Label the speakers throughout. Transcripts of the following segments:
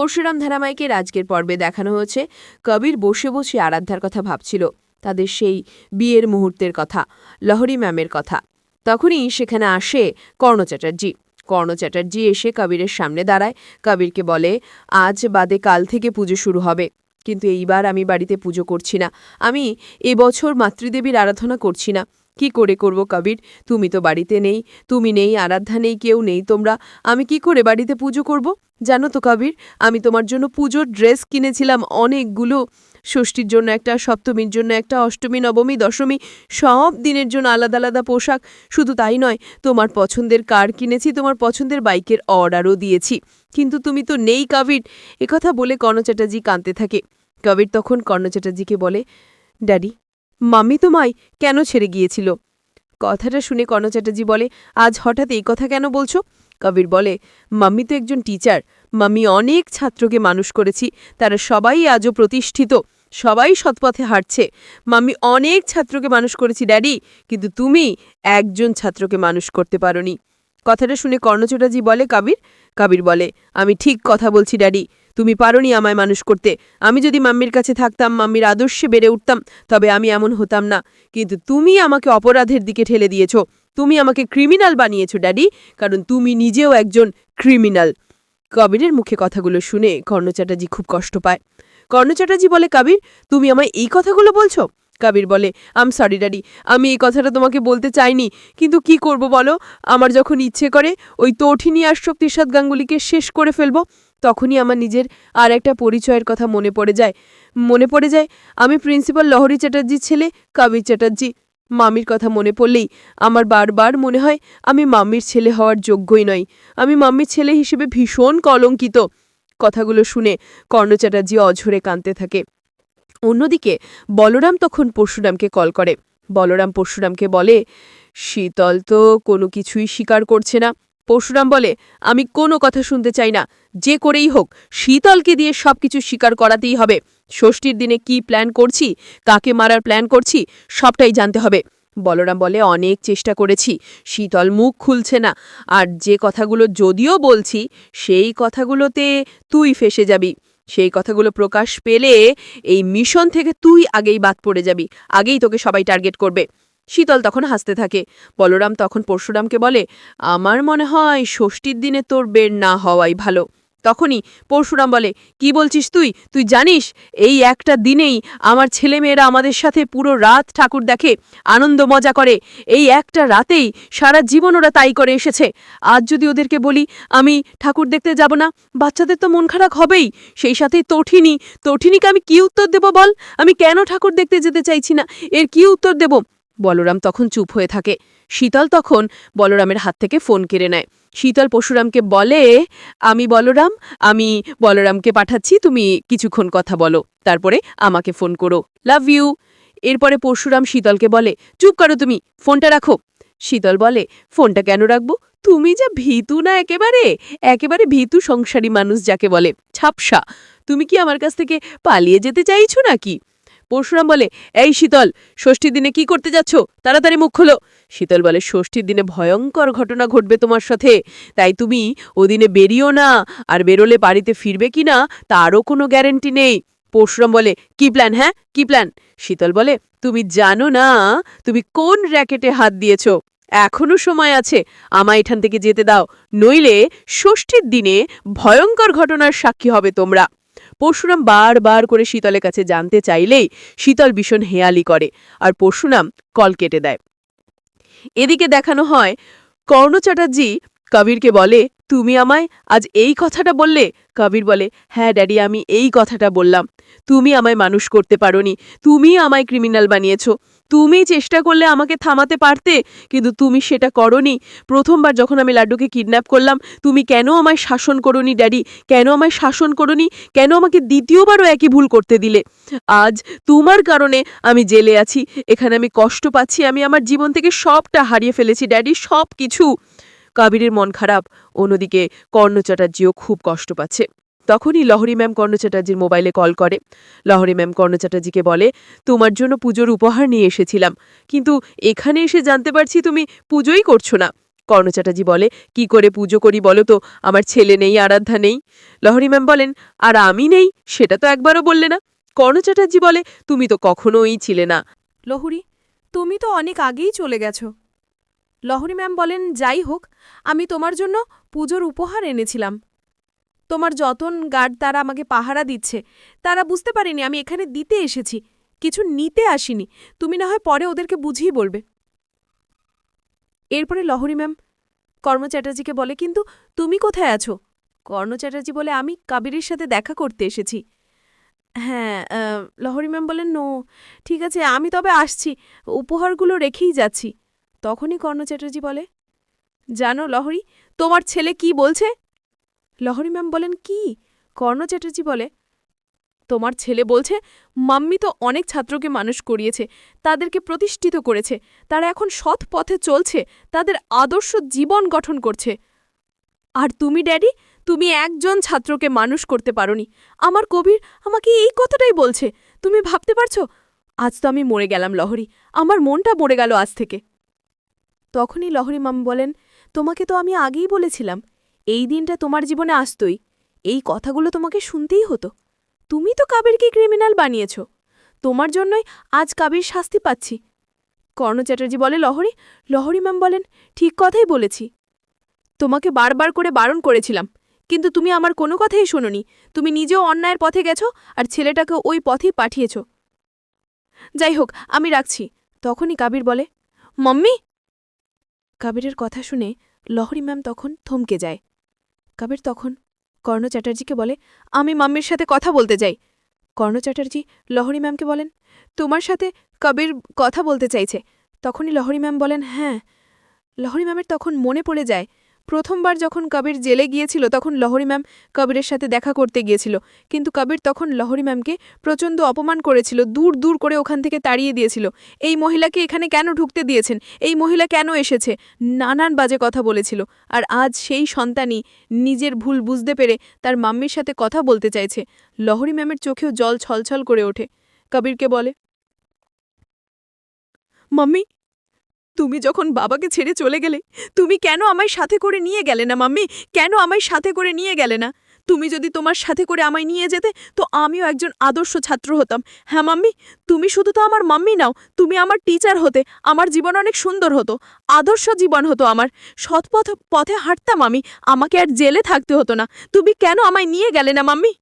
Speaker 1: পরশুরাম ধারাবাহিকের আজকের পর্বে দেখানো হয়েছে। কবির বসে বসে আরাধ্যার কথা ভাবছিল। তাদের সেই বিয়ের মুহূর্তের কথা, লহরী ম্যামের কথা। তখনই সেখানে আসে কর্ণ চ্যাটার্জি। কর্ণ চ্যাটার্জি এসে কবিরের সামনে দাঁড়ায়। কবিরকে বলে, আজ বাদে কাল থেকে পুজো শুরু হবে। কিন্তু এইবার আমি বাড়িতে পুজো করছি না। আমি এবছর মাতৃদেবীর আরাধনা করছি না। কি করে করব কবির? তুমি তো বাড়িতে নেই, তুমি নেই, আরাধ্যা নেই, কেউ নেই তোমরা। আমি কি করে বাড়িতে পুজো করব? জানো তো কবির, আমি তোমার জন্য পুজোর ড্রেস কিনেছিলাম অনেকগুলো। ষষ্ঠীর জন্য একটা, সপ্তমীর জন্য একটা, অষ্টমী, নবমী, দশমী, সব দিনের জন্য আলাদা আলাদা পোশাক। শুধু তাই নয়, তোমার পছন্দের কার কিনেছি, তোমার পছন্দের বাইকের অর্ডারও দিয়েছি। কিন্তু তুমি তো নেই কবির একথা বলে কর্ণ চ্যাটার্জি কাঁদতে থাকে। কবির তখন কর্ণ চ্যাটার্জিকে বলে, ড্যাডি মাম্মি তোমায় কেন ছেড়ে গিয়েছিল? কথাটা শুনে কর্ণ চ্যাটার্জি বলে, আজ হঠাৎ এই কথা কেন বলছো? কবির বলে, মাম্মি তো একজন টিচার মাম্মি অনেক ছাত্রকে মানুষ করেছি। তারা সবাই আজও প্রতিষ্ঠিত। সবাই সৎপথে হাঁটছে। মাম্মি অনেক ছাত্রকে মানুষ করেছি, ড্যাডি। কিন্তু তুমি একজন ছাত্রকে মানুষ করতে পারোনি। কথাটা শুনে কর্ণচটাজি বলে, কাবির? কাবির বলে, আমি ঠিক কথা বলছি, ড্যাডি। তুমি পারোনি আমায় মানুষ করতে। আমি যদি মাম্মির কাছে থাকতাম, মাম্মির আদর্শে বেড়ে উঠতাম, তবে আমি এমন হতাম না। কিন্তু তুমি আমাকে অপরাধের দিকে ঠেলে দিয়েছ। তুমি আমাকে ক্রিমিনাল বানিয়েছ, ড্যাডি, কারণ তুমি নিজেও একজন ক্রিমিনাল কবিরের মুখে কথাগুলো শুনে কর্ণ চ্যাটার্জি খুব কষ্ট পায়। কর্ণ চ্যাটার্জি বলে, কাবির, তুমি আমায় এই কথাগুলো বলছো? কাবির বলে, আম সরি ড্যাডি, আমি এই কথাটা তোমাকে বলতে চাইনি। কিন্তু কি করব বলো? আমার যখন ইচ্ছে করে, ওই তঠিনী আশ্রক তিসাদ গাঙ্গুলিকে শেষ করে ফেলব। তখনই আমার নিজের আর একটা পরিচয়ের কথা মনে পড়ে যায়। মনে পড়ে যায়, আমি প্রিন্সিপাল লহরী চ্যাটার্জির ছেলে কাবির চ্যাটার্জি। মামির কথা মনে পড়লেই আমার বারবার মনে হয়, আমি মাম্মির ছেলে হওয়ার যোগ্যই নই। আমি মাম্মির ছেলে হিসেবে ভীষণ কলঙ্কিত। কথাগুলো শুনে কর্ণ চ্যাটার্জি অঝরে কাঁদতে থাকে। অন্যদিকে বলরাম তখন পরশুরামকে কল করে। বলরাম পরশুরামকে বলে, শীতল তো কোনো কিছুই স্বীকার করছে না। পরশুরাম বলে, আমি কোনো কথা শুনতে চাই না। যে করেই হোক, শীতলকে দিয়ে সব কিছু স্বীকার করাতেই হবে। ষষ্ঠীর দিনে কি প্ল্যান করছি, কাকে মারার প্ল্যান করছি, সবটাই জানতে হবে। বলরাম বলে, অনেক চেষ্টা করেছি। শীতল মুখ খুলছে না। আর যে কথাগুলো যদিও বলছি, সেই কথাগুলোতে তুই ফেসে যাবি। সেই কথাগুলো প্রকাশ পেলে এই মিশন থেকে তুই আগেই বাদ পড়ে যাবি। আগেই তোকে সবাই টার্গেট করবে। শীতল তখন হাসতে থাকে। বলরাম তখন পরশুরামকে বলে, আমার মনে হয় ষষ্ঠীর দিনে তোর বের না হওয়াই ভালো। তখনই পরশুরাম বলে, কি বলছিস তুই? তুই জানিস, এই একটা দিনেই আমার ছেলেমেয়েরা আমাদের সাথে পুরো রাত ঠাকুর দেখে, আনন্দ মজা করে। এই একটা রাতেই সারা জীবন ওরা তাই করে এসেছে। আজ যদি ওদেরকে বলি, আমি ঠাকুর দেখতে যাব না, বাচ্চাদের তো মন খারাপ হবেই। সেই সাথেই তঠিনী, তঠিনীকে আমি কি উত্তর দেব বল? আমি কেন ঠাকুর দেখতে যেতে চাইছি না? এর কি উত্তর দেব? বলরাম তখন চুপ হয়ে থাকে। শীতল তখন বলরামের হাত থেকে ফোন কেড়ে নেয়। শীতল পরশুরামকে বলে, আমি বলরাম, আমি বলরামকে পাঠাচ্ছি, তুমি কিছুক্ষণ কথা বলো, তারপরে আমাকে ফোন করো। Love you. এরপরে পরশুরাম শীতলকে বলে, চুপ করো তুমি, ফোনটা রাখো। শীতল বলে, ফোনটা কেন রাখব? তুমি যা ভীতু না একেবারে একেবারে ভীতু সংসারী মানুষ যাকে বলে, ছাপসা। তুমি কি আমার কাছ থেকে পালিয়ে যেতে চাইছো নাকি? পরশুরাম বলে, এই শীতল, ষষ্ঠীর দিনে কি করতে যাচ্ছ? তাড়াতাড়ি মুখ খোলো। শীতল বলে, ষষ্ঠীর দিনে ভয়ঙ্কর ঘটনা ঘটবে তোমার সাথে। তাই তুমি ওদিনে বেরিও না, আর বেরোলে বাড়িতে ফিরবে কি না, তারও কোনো গ্যারেন্টি নেই। পরশুরাম বলে, কি প্ল্যান হ্যাঁ? কি প্ল্যান? শীতল বলে, তুমি জানো না, তুমি কোন র্যাকেটে হাত দিয়েছ? এখনও সময় আছে, আমায় এখান থেকে যেতে দাও। নইলে ষষ্ঠীর দিনে ভয়ঙ্কর ঘটনার সাক্ষী হবে তোমরা। পরশুরাম বারবার করে শীতলের কাছে জানতে চাইলেই শীতল ভীষণ হেয়ালি করে আর পরশুরাম কল কেটে দেয়। এদিকে দেখানো হয় কর্ণ চ্যাটার্জি কবিরকে বলে, তুমি আমায় আজ এই কথাটা বললে? কবির বলে হ্যাঁ ড্যাডি, আমি এই কথাটা বললাম। তুমি আমায় মানুষ করতে পারোনি। তুমি আমায় ক্রিমিনাল বানিয়েছ। তুমি চেষ্টা করলে আমাকে থামাতে পারতে, কিন্তু তুমি সেটা করনি। প্রথমবার যখন আমি লাড্ডুকে কিডন্যাপ করলাম, তুমি কেন আমায় শাসন করনি ড্যাডি? কেন আমায় শাসন করনি? কেন আমাকে দ্বিতীয়বারও একই ভুল করতে দিলে? আজ তোমার কারণে আমি জেলে আছি। এখানে আমি কষ্ট পাচ্ছি। আমি আমার জীবন থেকে সবটা হারিয়ে ফেলেছি ড্যাডি সব কিছু কাবিরের মন খারাপ। অন্যদিকে কর্ণ চ্যাটার্জিও খুব কষ্ট পাচ্ছে। তখনই লহরী ম্যাম কর্ণ চ্যাটার্জির মোবাইলে কল করে। লহরী ম্যাম কর্ণ চ্যাটার্জিকে বলে, তোমার জন্য পুজোর উপহার নিয়ে এসেছিলাম, কিন্তু এখানে এসে জানতে পারছি তুমি পুজোই করছ না। কর্ণ চ্যাটার্জি বলে, কি করে পুজো করি বলো তো? আমার ছেলে নেই, আরাধ্যা নেই। লহরী ম্যাম বলেন, আর আমি নেই? সেটা তো একবারও বললে না। কর্ণ চ্যাটার্জি বলে, তুমি তো কখনোই ছিলে না।
Speaker 2: লহুরি, তুমি তো অনেক আগেই চলে গেছো। লহরী ম্যাম বলেন, যাই হোক, আমি তোমার জন্য পুজোর উপহার এনেছিলাম। তোমার যতন গার্ড তারা আমাকে পাহারা দিচ্ছে, তারা বুঝতে পারেনি আমি এখানে দিতে এসেছি, কিছু নিতে আসিনি, তুমি না হয় পরে ওদেরকে বুঝিয়ে বলবে। এরপরে লহরী ম্যাম কর্ম চ্যাটার্জিকে বলে, কিন্তু তুমি কোথায় আছো? কর্ণ চ্যাটার্জি বলে, আমি কাবিরের সাথে দেখা করতে এসেছি। হ্যাঁ লহরী ম্যাম বলেন, নো, ঠিক আছে, আমি তবে আসছি, উপহারগুলো রেখেই যাচ্ছি। তখনই কর্ণ চ্যাটার্জি বলে, জানো লহরী, তোমার ছেলে কি বলছে? লহরী ম্যাম বলেন, কি? কর্ণ চ্যাটার্জি বলে, তোমার ছেলে বলছে, মাম্মি তো অনেক ছাত্রকে মানুষ করিয়েছে, তাদেরকে প্রতিষ্ঠিত করেছে, তারা এখন সৎ পথে চলছে, তাদের আদর্শ জীবন গঠন করছে। আর তুমি ড্যাডি, তুমি একজন ছাত্রকে মানুষ করতে পারোনি। আমার কবির আমাকে এই কথাটাই বলছে, তুমি ভাবতে পারছ? আজ তো আমি মরে গেলাম লহরী, আমার মনটা মরে গেল আজ থেকে। তখনই লহরী মাম বলেন, তোমাকে তো আমি আগেই বলেছিলাম, এই দিনটা তোমার জীবনে আসতই, এই কথাগুলো তোমাকে শুনতেই হতো। তুমি তো কাবেরকে ক্রিমিনাল বানিয়েছ, তোমার জন্যই আজ কাবির শাস্তি পাচ্ছি। কর্ণ চ্যাটার্জি বলে, লহরী লহরী ম্যাম বলেন, ঠিক কথাই বলেছি। তোমাকে বারবার করে বারণ করেছিলাম, কিন্তু তুমি আমার কোনো কথাই শোনোনি। তুমি নিজেও অন্যায়ের পথে গেছো আর ছেলেটাকে ওই পথেই পাঠিয়েছ। যাই হোক, আমি রাখছি। তখনই কাবির বলে, মম্মি কাবিরের কথা শুনে লহরি ম্যাম তখন থমকে যায়। কাবির তখন কর্ণ চ্যাটার্জিকে বলে, আমি মাম্মির সাথে কথা বলতে যাই। কর্ণ চ্যাটার্জি লহরি ম্যামকে বলেন, তোমার সাথে কবির কথা বলতে চাইছে। তখনই লহরি ম্যাম বলেন হ্যাঁ। লহরি ম্যামের তখন মনে পড়ে যায় প্রথমবার যখন কবির জেলে গিয়েছিল, তখন লহরী ম্যাম কবিরের সাথে দেখা করতে গিয়েছিল। কিন্তু কবির তখন লহরী ম্যামকে প্রচণ্ড অপমান করেছিল, দূর দূর করে ওখান থেকে তাড়িয়ে দিয়েছিল। এই মহিলাকে এখানে কেন ঢুকতে দিয়েছেন? এই মহিলা কেন এসেছে? নানান বাজে কথা বলেছিল। আর আজ সেই সন্তানই নিজের ভুল বুঝতে পেরে তার মাম্মির সাথে কথা বলতে চাইছে। লহরী ম্যামের চোখেও জল ছলছল করে ওঠে। কবিরকে বলে, মাম্মি তুমি যখন বাবাকে ছেড়ে চলে গেলে, তুমি কেন আমায় সাথে করে নিয়ে গেলে না, মাম্মি? কেন আমায় সাথে করে নিয়ে গেলে না? তুমি যদি তোমার সাথে করে আমায় নিয়ে যেতে, তো আমিও একজন আদর্শ ছাত্র হতাম। হ্যাঁ মাম্মি? তুমি শুধু তো আমার মাম্মি নাও, তুমি আমার টিচার হতে, আমার জীবন অনেক সুন্দর হতো, আদর্শ জীবন হতো আমার। সৎপথ পথে হাঁটতাম আমি, আমাকে আর জেলে থাকতে হতো না। তুমি কেন আমায় নিয়ে গেলে না, মাম্মি?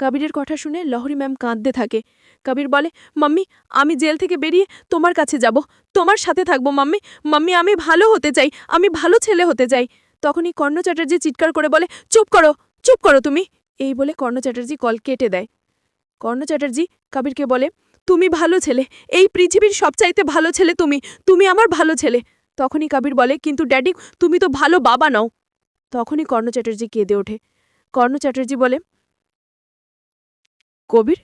Speaker 2: কবিরের কথা শুনে লহরী ম্যাম কাঁদতে থাকে। কবির বলে, মাম্মি, আমি জেল থেকে বেরিয়ে তোমার কাছে যাব। তোমার সাথে থাকব, মাম্মি। মাম্মি, আমি ভালো হতে চাই। আমি ভালো ছেলে হতে চাই। তখনই কর্ণ চ্যাটার্জি চিৎকার করে বলে, চুপ করো চুপ করো তুমি। এই বলে কর্ণ চ্যাটার্জি কল কেটে দেয়। কর্ণ চ্যাটার্জি কবিরকে বলে, তুমি ভালো ছেলে। এই পৃথিবীর সবচাইতে ভালো ছেলে তুমি। তুমি আমার ভালো ছেলে। তখনই কবির বলে, কিন্তু ড্যাডি, তুমি তো ভালো বাবা নও। তখনই কর্ণ চ্যাটার্জি কেঁদে ওঠে। কর্ণ চ্যাটার্জি বলে কবির?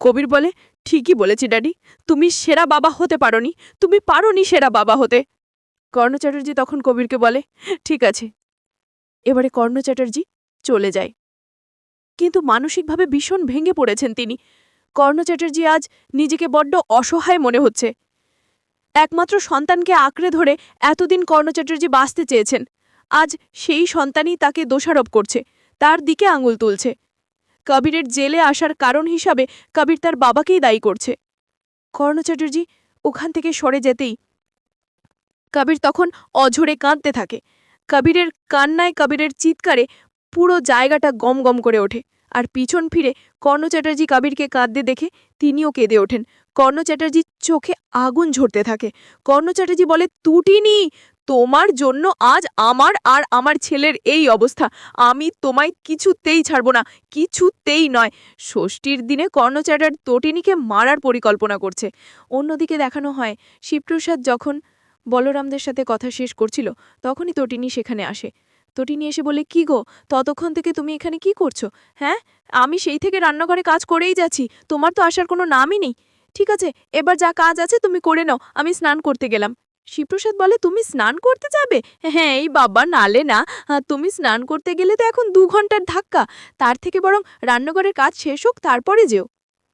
Speaker 2: কবির বলে, ঠিকই বলেছি, ড্যাডি। তুমি সেরা বাবা হতে পারোনি। তুমি পারোনি সেরা বাবা হতে। কর্ণ চ্যাটার্জি তখন কবিরকে বলে, ঠিক আছে। এবারে কর্ণ চ্যাটার্জি চলে যায়। কিন্তু মানসিকভাবে ভীষণ ভেঙে পড়েছেন তিনি। কর্ণ চ্যাটার্জি আজ নিজেকে বড্ড অসহায় মনে হচ্ছে। একমাত্র সন্তানকে আঁকড়ে ধরে এতদিন কর্ণ চ্যাটার্জি বাঁচতে চেয়েছেন। আজ সেই সন্তানই তাকে দোষারোপ করছে। তার দিকে আঙুল তুলছে। কবিরের জেলে আসার কারণ হিসাবে কবির তার বাবাকেই দায়ী করছে। কর্ণ চ্যাটার্জি, ওখান থেকে সরে যেতেই কবির তখন অঝরে কাঁদতে থাকে। কবিরের কান্নায় কবিরের চিৎকারে পুরো জায়গাটা গম গম করে ওঠে আর পিছন ফিরে কর্ণ চ্যাটার্জি কবিরকে কাঁদতে দেখে তিনিও কেঁদে ওঠেন। কর্ণ চ্যাটার্জির চোখে আগুন ঝরতে থাকে। কর্ণ চ্যাটার্জি বলে, তুটিনি! তোমার জন্য আজ আমার আর আমার ছেলের এই অবস্থা। আমি তোমায় কিছুতেই ছাড়ব না, কিছুতেই নয়। ষষ্ঠীর দিনে কর্ণচাটার তটিনীকে মারার পরিকল্পনা করছে। অন্যদিকে দেখানো হয়, শিবপ্রসাদ যখন বলরামদের সাথে কথা শেষ করছিল, তখনই তটিনী সেখানে আসে। তটিনী এসে বলে, কি গো, ততক্ষণ থেকে তুমি এখানে কি করছ? হ্যাঁ আমি সেই থেকে রান্নাঘরে কাজ করেই যাচ্ছি, তোমার তো আসার কোনো নামই নেই। ঠিক আছে, এবার যা কাজ আছে তুমি করে নাও, আমি স্নান করতে গেলাম। শিবপ্রসাদ বলে, তুমি স্নান করতে যাবে? হ্যাঁ এই বাবা নালে না। তুমি স্নান করতে গেলে তো এখন দু ঘণ্টার ধাক্কা। তার থেকে বরং রান্নাঘরের কাজ শেষ হোক, তারপরে যেও।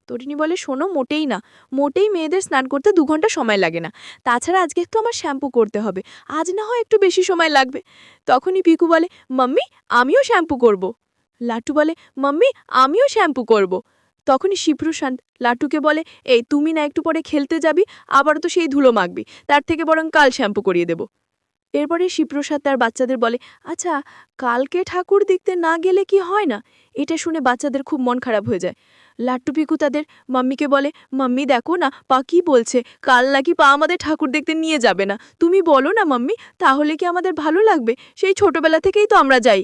Speaker 2: তটিনী বলে, শোনো, মোটেই না। মোটেই মেয়েদের স্নান করতে দু ঘণ্টা সময় লাগে না। তাছাড়া আজকে একটু আমার শ্যাম্পু করতে হবে। আজ না হয় একটু বেশি সময় লাগবে। তখনই পিকু বলে, মাম্মি, আমিও শ্যাম্পু করব। লাট্টু বলে, মাম্মি, আমিও শ্যাম্পু করব। তখনই শিপ্রশান্ত লাট্টুকে বলে, এই, তুমি না একটু পরে খেলতে যাবি আবার তো সেই ধুলো মাখবি, তার থেকে বরং কাল শ্যাম্পু করিয়ে দেব। এরপরে শিপ্রসাদ তার বাচ্চাদের বলে আচ্ছা কালকে ঠাকুর দেখতে না গেলে কি হয় না? এটা শুনে বাচ্চাদের খুব মন খারাপ হয়ে যায়। লাট্টু পিকু তাদের মাম্মিকে বলে, মাম্মি, দেখো না, পা কি বলছে? কাল নাকি পা আমাদের ঠাকুর দেখতে নিয়ে যাবে না। তুমি বলো না, মাম্মি, তাহলে কি আমাদের ভালো লাগবে? সেই ছোটবেলা থেকেই তো আমরা যাই।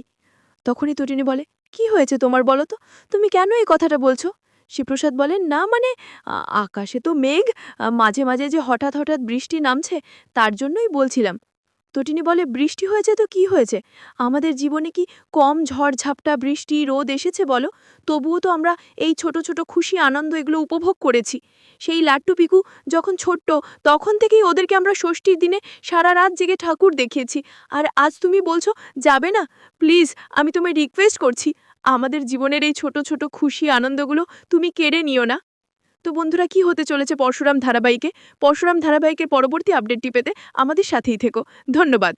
Speaker 2: তখনই তটিনী বলে, কি হয়েছে তোমার বলো তো? তুমি কেন এই কথাটা বলছো? শিবপ্রসাদ বলেন, না মানে আকাশে তো মেঘ মাঝে মাঝে যে হঠাৎ হঠাৎ বৃষ্টি নামছে, তার জন্যই বলছিলাম। তটিনী বলে, বৃষ্টি হয়েছে তো কি হয়েছে? আমাদের জীবনে কি কম ঝড়ঝাপটা বৃষ্টি, রোদ এসেছে বলো? তবুও তো আমরা এই ছোট ছোট খুশি, আনন্দ এগুলো উপভোগ করেছি। সেই লাট্টু পিকু যখন ছোট্ট, তখন থেকেই ওদেরকে আমরা ষষ্ঠীর দিনে সারা রাত জেগে ঠাকুর দেখিয়েছি। আর আজ তুমি বলছো, যাবে না? প্লিজ, আমি তোমায় রিকোয়েস্ট করছি। আমাদের জীবনের এই ছোট ছোট খুশি আনন্দগুলো তুমি কেড়ে নিও না। তো বন্ধুরা, কি হতে চলেছে পরশুরাম ধারাবাহিকে? পরশুরাম ধারাবাহিকের পরবর্তী আপডেটটি পেতে আমাদের সাথেই থেকো। ধন্যবাদ।